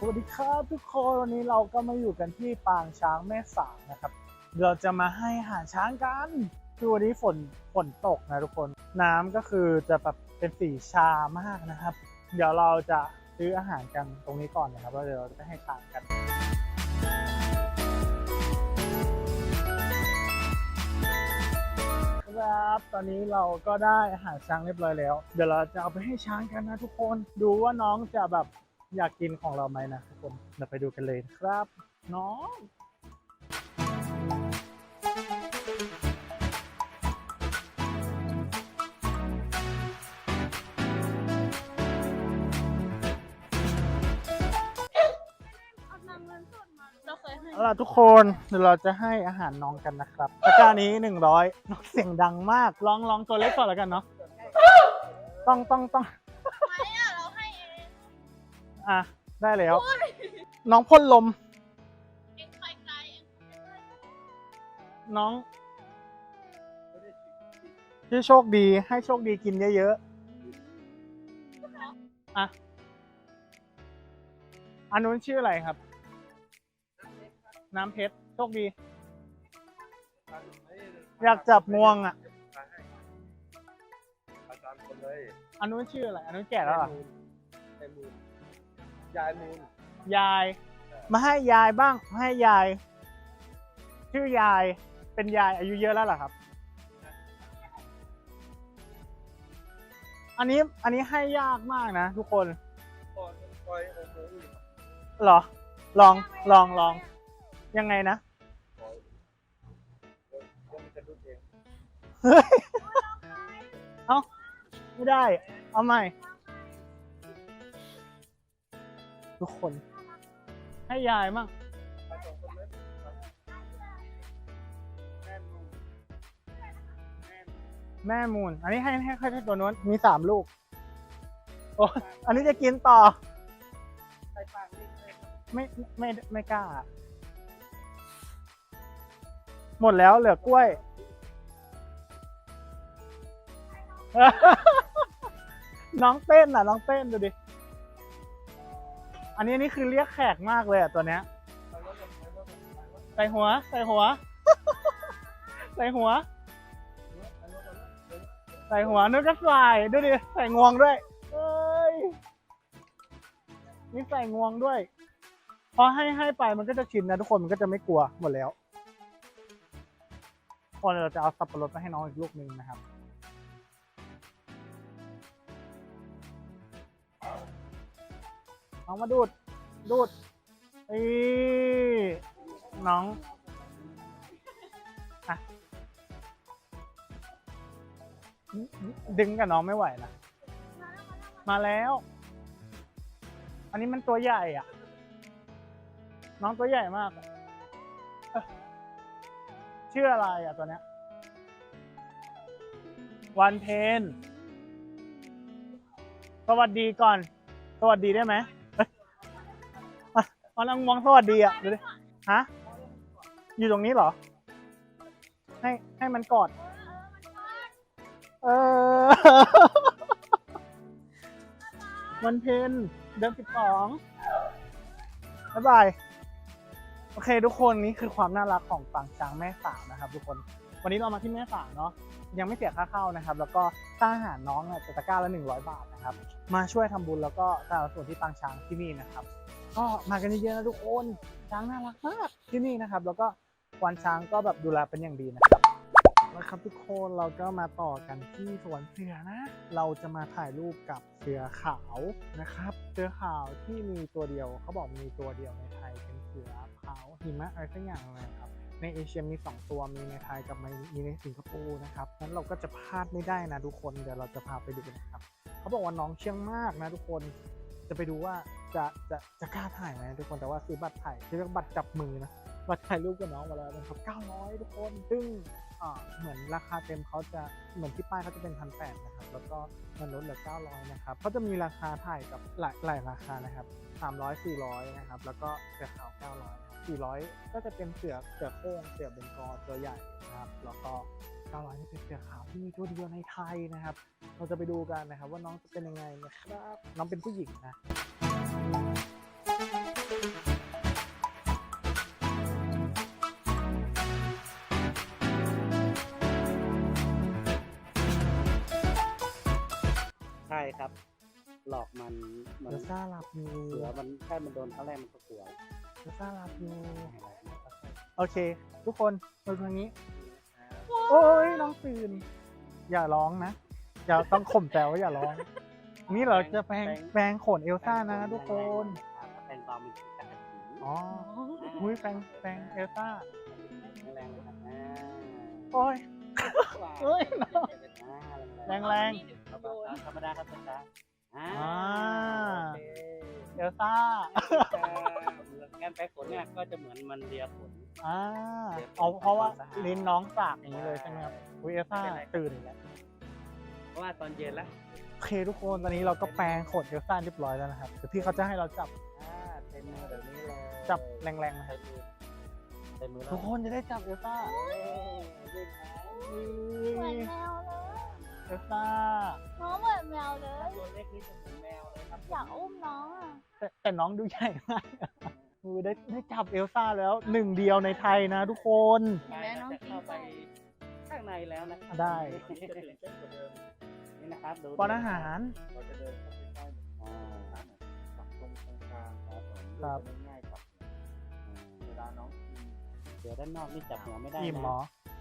สวัสดีครับทุกคนวันนี้เราก็มาอยู่กันที่ปางช้างแม่สางนะครับ เราจะมาให้อาหารช้างกันคือวันนี้ฝนฝนตกนะทุกคน น้ำก็คือจะแบบเป็นสีชามากนะครับ เดี๋ยวเราจะซื้ออาหารกันตรงนี้ก่อนนะครับแล้วเดี๋ยวเราจะให้ช้างกันครับตอนนี้เราก็ได้อาหารช้างเรียบร้อยแล้ว เดี๋ยวเราจะเอาไปให้ช้างกันนะทุกคนดูว่าน้องจะแบบ อยากกินของเราไหมนะทุกคนเดี๋ยวไปดูกันเลยนะครับ น้องเอานำเงินสดมาเราเคยให้เอาล่ะทุกคนเดี๋ยวเราจะให้อาหารน้องกันนะครับตะกร้านี้หนึ่งร้อยน้องเสียงดังมากลองลองตัวเล็กก่อนแล้วกันเนาะต้องต้องต้อง อะ ได้แล้ว น้องพ่นลม เองไปไกลเองน้องที่โชคดีให้โชคดีกินเยอะๆอะอันนู้นชื่ออะไรครับ น้ำเพชรโชคดี อยากจับงวงอะ อาจารย์คนเลยอันนู้นชื่ออะไร อันนู้นแก่แล้วเหรอไอ้มูล ยายมูลยาย มาให้ยายบ้างมาให้ยาย ชื่อยายเป็นยายอายุเยอะแล้วเหรอครับ อันนี้อันนี้ให้ยากมากนะทุกคนก่อนปล่อยโอ้โหเหรอ ลองลองลองยังไงนะปล่อยเดี๋ยวเดี๋ยวมันจะรุดเอง เฮ้ย เอาไม่ได้ เอาใหม่ ทุกคน ให้ยายมั่งไปสองคนเลยแม่มูลแม่มูลแม่มูล อันนี้ให้ให้ให้ให้ตัวนู้นมีสามลูก โอ้อันนี้จะกินต่อใส่ปากนี่เลยไม่ไม่ไม่กล้า หมดแล้วเหลือกล้วย น้องเต้นอะ น้องเต้นดูดิ อันนี้นี่คือเรียกแขกมากเลยอะตัวเนี้ยใส่หัวใส่หัวใส่หัวไปรถก่อนเดี๋ยวใส่หัวนึกก็ใส่ดูดิใส่งวงด้วยเอ้ยนี่ใส่งวงด้วย พอให้ให้ไปมันก็จะชินนะทุกคนมันก็จะไม่กลัวหมดแล้วพอเราจะเอาสับปะรดไปให้น้องอีกลูกหนึ่งนะครับ น้องมาดูด ดูดอ้ยน้องอะดึงกับน้องไม่ไหวนะมาแล้ว อันนี้มันตัวใหญ่อะ น้องตัวใหญ่มากชื่ออะไรอะตัวเนี้ยวันเพน สวัสดีก่อน สวัสดีได้ไหม อ้ยอะเอานางมองสวัสดีอะ ดูดิ ฮะ อยู่ตรงนี้เหรอ ให้ให้มันกอด เออ วันเพนเดือนสิบสองบ๊ายบาย โอเคทุกคนนี่คือความน่ารักของปางช้างแม่สาวนะครับ ทุกคน วันนี้เรามาที่แม่สาวเนาะ ยังไม่เสียค่าเข้านะครับ แล้วก็ค่าอาหารน้องเนี่ยจะตะกร้าละหนึ่งร้อยบาทนะครับ มาช่วยทำบุญแล้วก็สนับสนุนที่ปางช้างที่นี่นะครับ ก็มากันเยอะๆนะทุกคนช้างน่ารักมากที่นี่นะครับ แล้วก็ควานช้างก็แบบดูแลเป็นอย่างดีนะครับนะครับทุกคนเราก็มาต่อกันที่สวนเสือนะ เราจะมาถ่ายรูปกับเสือขาวนะครับ เสือขาวที่มีตัวเดียวเขาบอกมีตัวเดียวในไทยเป็นเสือขาวหิมะอะไรสักอย่างเลยครับในเอเชียมี 2 ตัวมีในไทยกับมีในสิงคโปร์นะครับนั้นเราก็จะพลาดไม่ได้นะทุกคนเดี๋ยวเราจะพาไปดูนะครับเขาบอกว่าน้องเชื่องมากนะทุกคน จะไปดูว่าจะจะจะกล้าถ่ายไหมทุกคนแต่ว่าซื้อบัตรถ่ายเรียกบัตรจับมือนะบัตรถ่ายรูปกับน้องมาแล้วนะครับ900 ทุกคนซึ่งเหมือนราคาเต็มเขาจะเหมือนที่ป้ายเขาจะเป็นพันแปดนะครับแล้วก็มันลดเหลือ 900 นะครับเขาจะมีราคาถ่ายกับหลายหลายราคานะครับ 300 400 นะครับ แล้วก็เสือขาว 900 400 ก็จะเป็นเสือเสือโคร่งเสือเบงกอตัวใหญ่นะครับแล้วก็ กาวลายนี่เป็นเสือขาวที่มีตัวเดียวในไทยนะครับ เราจะไปดูกันนะครับว่าน้องจะเป็นยังไงนะครับ น้องเป็นผู้หญิงนะใช่ครับ หลอกมันมันเดซ่าลาบูเสือมันแค่มันโดนครั้งแรกมันก็กลัวเดซ่าลาบูโอเค ทุกคนมาดูทางนี้ โอ้ยน้องตื่น อย่าร้องนะอย่าต้องข่มแต่ว่าอย่าร้อง นี่เราจะแปลงแปลงขนเอลซ่านะทุกคนแปลงตอมมันคือการสีอ๋อมุ้ยแปลงแปลงเอลซ่าแรงเลยครับอ่าโอ้ยเอ้ยน้องอ่าแรงธรรมดาครับธรรมดาอ่าอ่าโอเคเอลซ่าแก้มแป๊กขนเนี่ยก็จะเหมือนมันเลียขนอ่าเอาเพราะว่าลิ้นน้องสากอย่างนี้เลยใช่ไหมครับอุ้ยเอลซ่าตื่นเพราะว่าตอนเย็นแล้วโอเคทุกคนตอนนี้เราก็แปลงขนเอลซ่าเรียบร้อยแล้วนะครับเดี๋ยวพี่เขาจะให้เราจับอ่าเต็มมือเดี๋ยวนี้เลยจับแรงๆนะครับเต็มมือทุกคนจะได้จับเอลซ่าเหมือนแมวเลยเอลซ่าน้องเหมือนแมวเลยตัวเล็กนี่จะเหมือนแมวเลยครับอยากอุ้มน้องอะแต่แต่น้องดูใหญ่มากอุ้ย ได้ได้จับเอลซ่าแล้วหนึ่งเดียวในไทยนะทุกคน เห็นไหมน้องจะกินเข้าไปไก่ข้างในแล้วนะได้นี่นะครับดูป้อนอาหาร เราจะเดินเข้าไปใกล้อ่าปักตรงกลางครับผมครับจะได้ง่ายกว่าเวลาน้องกินเดี๋ยวด้านนอกนี่จับหัวไม่ได้นะอิ่มเหรอ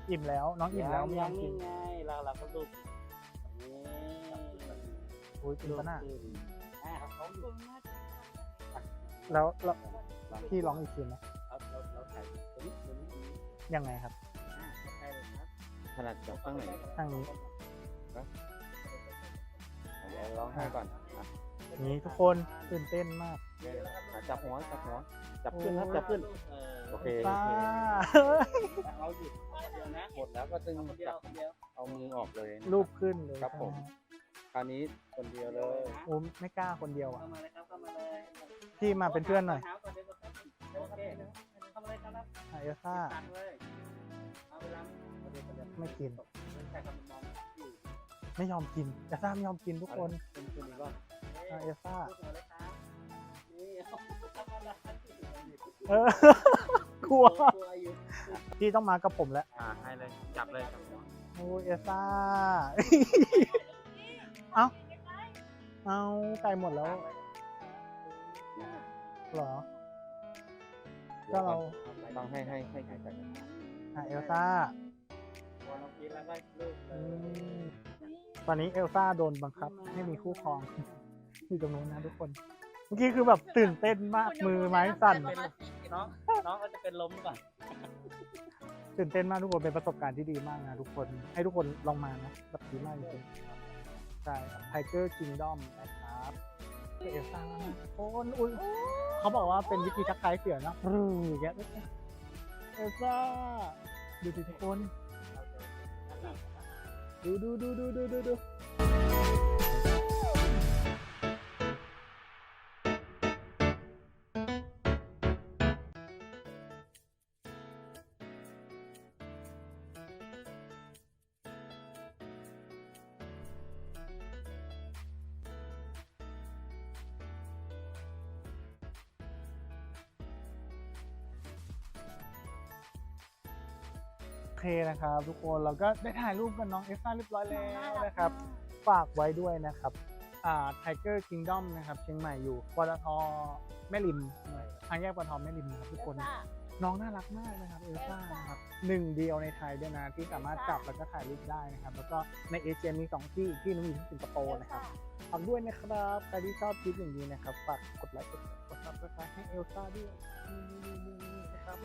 อิ่มแล้วน้องอิ่มแล้วไม่ยยัองมกินี่นไงเราเราก็ดูนี่อุ้ยกินปะน่ะอ่าเขาอยู่ แล้วแล้วพี่ร้องอีกทีไหมเราเราเราถ่ายตรงนี้ตรงนี้ตรงนี้ยังไงครับอ่าใช่เลยครับถนัดจับข้างไหนทางนี้เดี๋ยวร้องไห้ก่อนอะนี่ทุกคนตื่นเต้นมากอะจับหัวจับหัวจับขึ้นครับจับขึ้นโอเคซ่าเราหยุดเดียวนะหมดแล้วก็ตึงคนเดียจัวบคนเดียวเอามือออกเลยรูปขึ้นเลยครับผม คราวนี้คนเดียวเลย โอ้ไม่กล้าคนเดียวอะเข้ามาเลยครับเข้ามาเลย พี่มาเป็นเพื่อนหน่อยโอเคเข้ามาเลยครับอะเอลซ่าตังเลยเอาเวลาเอาเดี๋ยวเดี๋ยวไม่กินใช่ครับมองอยู่ไม่ยอมกินเอลซ่าไม่ยอมกินทุกคนเป็นคนนี้ว่าอะเอลซ่าพูดหัวเลยครับนี่เอาทำอะไรเออกลัวกลัวอยู่พี่ต้องมากับผมแล้วอ่าให้เลยจับเลยจับหัวโอ้ยเอลซ่าเอ้าเอาไก่หมดแล้วเหรอ ก็เราต้องให้ให้ให้ให้จับอะเอลซ่าพอเรากินแล้วก็ลูกเลอืยมตอนนี้เอลซ่าโดนบังคับ ให้มีคู่ครอง อยู่ตรงนู้นนะทุกคน เมื่อกี้คือแบบตื่นเต้นมากมือไม้สั่น น้องน้องเขาจะเป็นลมก่อนตื่นเต้นมากทุกคนเป็นประสบการณ์ที่ดีมากนะทุกคน ให้ทุกคนลองมานะแบบดีมากจริงๆใช่ครับ Tiger Kingdom นะครับ เอลซ่ามากทุกคนอุ้ยเขาบอกว่าเป็นวิธีทักทายเสือนะรูอย่างเงี้ยเอลซ่าดูดิทุกคนดูดูดูดูดูดูดู เคนะครับทุกคนเราก็ได้ถ่ายรูปกับน้องเอลซ่าเรียบร้อยแล้วนะครับ ฝากไว้ด้วยนะครับอ่า Tiger Kingdom นะครับเชียงใหม่อยู่ปตทแม่ริมทางแยกปตทแม่ริมนะครับทุกคน น้องน่ารักมากนะครับเอลซ่านะครับหนึ่งเดียวในไทยด้วยนะที่สามารถจับแล้วก็ถ่ายรูปได้นะครับ แล้วก็ในเอเชียมีสองที่ที่นึงอยู่ที่สิงคโปร์นะครับฝากด้วยนะครับใครที่ชอบคลิปอย่างนี้นะครับฝากกดไลค์กดกดซับสไครต์ให้เอลซ่าด้วยนี่ๆๆๆนะครับ